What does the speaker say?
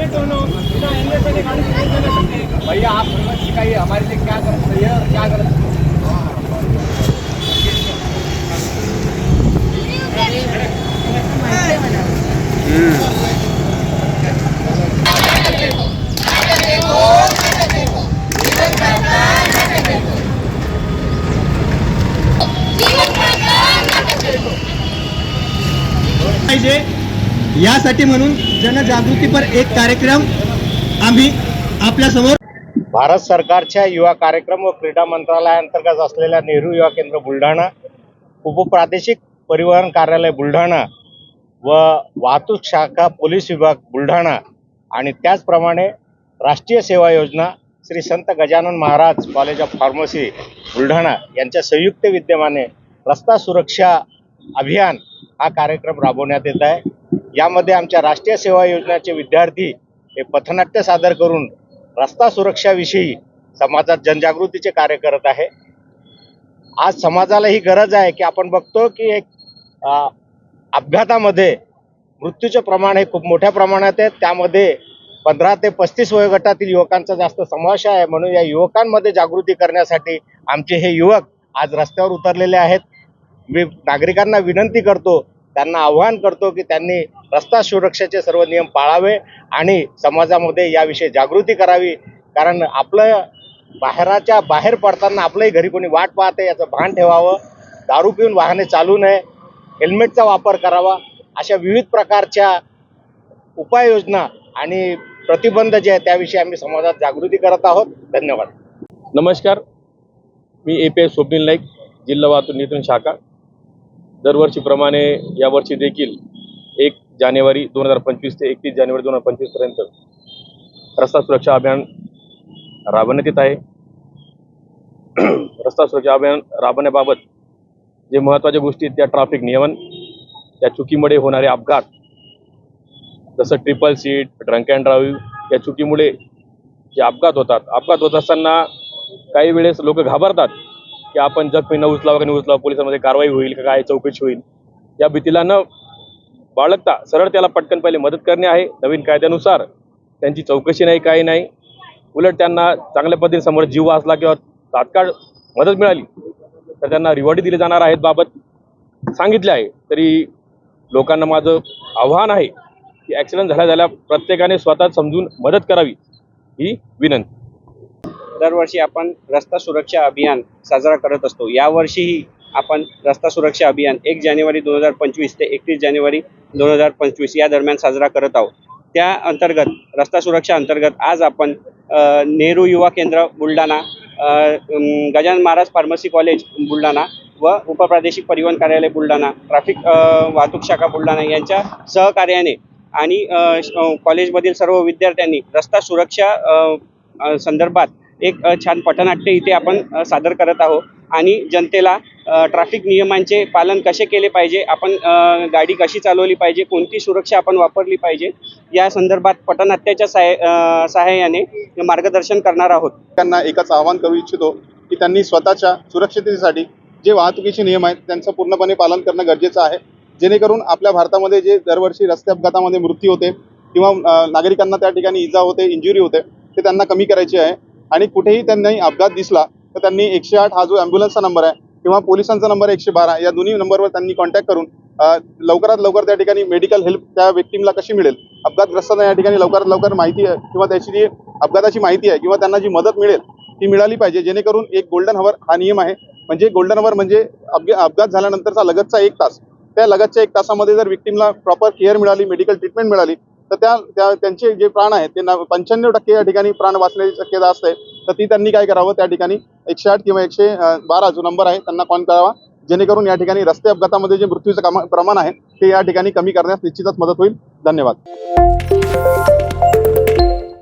Helmet दोनों बिना helmet पहने गाड़ी नहीं चला सकते भैया आप समझ सिखाइए। हमारे लिए क्या गलत सही है? और क्या गलत पाहिजे यासाठी म्हणून जनजागृतीपर एक कार्यक्रम आम्ही आपल्यासमोर भारत सरकारच्या युवा कार्यक्रम व क्रीडा मंत्रालयाअंतर्गत असलेल्या नेहरू युवा केंद्र बुलढाणा उपप्रादेशिक परिवहन कार्यालय बुलढाणा व वाहतूक शाखा पोलीस विभाग बुलढाणा आणि त्याचप्रमाणे राष्ट्रीय सेवा योजना Shri Sant Gajanan Maharaj college of pharmacy Buldhana यांच्या संयुक्त विद्यमाने रस्ता सुरक्षा अभियान हा कार्यक्रम राबवण्यात येत आहे. यामध्ये आमच्या राष्ट्रीय सेवा योजनेचे विद्यार्थी हे पथनाट्य सादर करून रस्ता सुरक्षाविषयी समाजात जनजागृतीचे कार्य करत आहे. आज समाजाला ही गरज आहे की आपण बघतो की एक अपघातामध्ये मृत्यूचे प्रमाण हे खूप मोठ्या प्रमाणात आहे. त्यामध्ये पंधरा ते पस्तीस वयोगटातील युवकांचा जास्त समावेश आहे. म्हणून या युवकांमध्ये जागृती करण्यासाठी आमचे हे युवक आज रस्त्यावर उतरलेले आहेत. मी नागरिकांना विनंती करतो त्यांना आव्हान करतो की त्यांनी रस्ता सुरक्षेचे सर्व नियम पाळावे आणि समाजामध्ये याविषयी जागृती करावी. कारण आपलं बाहेराच्या बाहेर पडताना आपलंही घरी कोणी वाट पाहते याचं भान ठेवावं. दारू पिऊन वाहने चालू नये. हेल्मेटचा वापर करावा. अशा विविध प्रकारच्या उपाययोजना आणि प्रतिबंध जे आहे त्याविषयी आम्ही समाजात जागृती करत आहोत. धन्यवाद. नमस्कार. मी A P S Swapnil Naik जिल्हा वाहतूक नियंत्रण शाखा. दरवर्षीप्रमाणे यावर्षी देखील एक जानेवारी दोन हजार पंचवीस ते एकतीस जानेवारी दोन हजार पंचवीसपर्यंत रस्ता सुरक्षा अभियान राबवण्यात येत आहे. रस्ता सुरक्षा अभियान राबवण्याबाबत जे महत्त्वाच्या गोष्टी आहेत त्या ट्रॅफिक नियमन त्या चुकीमुळे होणारे अपघात जसं triple seat drunk and drive या चुकीमुळे जे अपघात होतात अपघात होत असताना काही वेळेस लोक घाबरतात. की आपण जखमी न उचलाव का उचलाव पोलिसांमध्ये कारवाई होईल का काय चौकशी होईल? या भीतीला न बाळगता सरळ त्याला पटकन पहिले मदत करणे आहे. नवीन कायद्यानुसार त्यांची चौकशी नाही काही नाही. उलट त्यांना चांगल्या पद्धतीने समोर जीव वाचला किंवा तात्काळ मदत मिळाली तर त्यांना रिवॉर्डी दिले जाणार आहेत बाबत सांगितले आहे. तरी लोकांना माझं आव्हान आहे की ॲक्सिडेंट झाल्या झाल्या प्रत्येकाने स्वतः समजून मदत करावी ही विनंती. दरवर्षी आपण रस्ता सुरक्षा अभियान साजरा करत असतो. यावर्षीही आपण रस्ता सुरक्षा अभियान एक जानेवारी दोन हजार पंचवीस ते एकतीस जानेवारी दोन हजार पंचवीस या दरम्यान साजरा करत आहोत. त्या अंतर्गत रस्ता सुरक्षा अंतर्गत आज आपण नेहरू युवा केंद्र बुलढाणा गजानन महाराज फार्मसी कॉलेज बुलढाणा व उपप्रादेशिक परिवहन कार्यालय बुलढाणा ट्रॅफिक वाहतूक शाखा बुलढाणा यांच्या सहकार्याने आणि कॉलेजमधील सर्व विद्यार्थ्यांनी रस्ता सुरक्षा संदर्भात एक छान पथनाट्य इथे आपण सादर करत आहोत. आणि जनतेला ट्रॅफिक नियमांचे पालन कसे केले पाहिजे आपण गाडी कशी चालवली पाहिजे कोणती सुरक्षा आपण वापरली पाहिजे या संदर्भात पटनाट्याच्या सहाय सहाय्याने मार्गदर्शन करणार आहोत. त्यांना एकच आवाहन करू इच्छितो की त्यांनी स्वतःच्या सुरक्षिततेसाठी जे वाहतुकीचे नियम आहेत त्यांचं पूर्णपणे पालन करणं गरजेचं आहे. जेणेकरून आपल्या भारतामध्ये जे दरवर्षी रस्ते अपघातामध्ये मृत्यू होते किंवा नागरिकांना त्या ठिकाणी इजा होते इंजुरी होते ते त्यांना कमी करायचे आहे. आणि कुठेही त्यांनी अपघात दिसला तर त्यांनी एकशे आठ हा जो ॲम्ब्युलन्सचा नंबर आहे किंवा पोलिसांचा नंबर एकशे बारा या दोन्ही नंबरवर त्यांनी कॉन्टॅक्ट करून लवकरात लवकर त्या ठिकाणी मेडिकल हेल्प त्या व्यक्तीला कशी मिळेल? अपघातग्रस्तांना या ठिकाणी लवकरात लवकर माहिती आहे किंवा त्याची जी अपघाताची माहिती आहे किंवा त्यांना जी मदत मिळेल ती मिळाली पाहिजे. जेणेकरून एक गोल्डन हवर हा नियम आहे. म्हणजे गोल्डन हवर म्हणजे अपघात झाल्यानंतरचा लगतचा एक तास. त्या लगतच्या एक तासामध्ये जर विक्टीमला प्रॉपर केअर मिळाली मेडिकल ट्रीटमेंट मिळाली तर त्या त्या त्यांचे जे प्राण आहेत ते पंच्याण्णव टक्के या ठिकाणी प्राण वाचण्याची शक्यता असते. तर ती त्यांनी काय करावं? त्या ठिकाणी एकशे आठ किंवा एकशे बारा जो नंबर आहे त्यांना कॉल करावा. जेणेकरून या ठिकाणी रस्ते अपघातामध्ये जे मृत्यूचं प्रमाण आहे ते या ठिकाणी कमी करण्यास निश्चितच मदत होईल. धन्यवाद.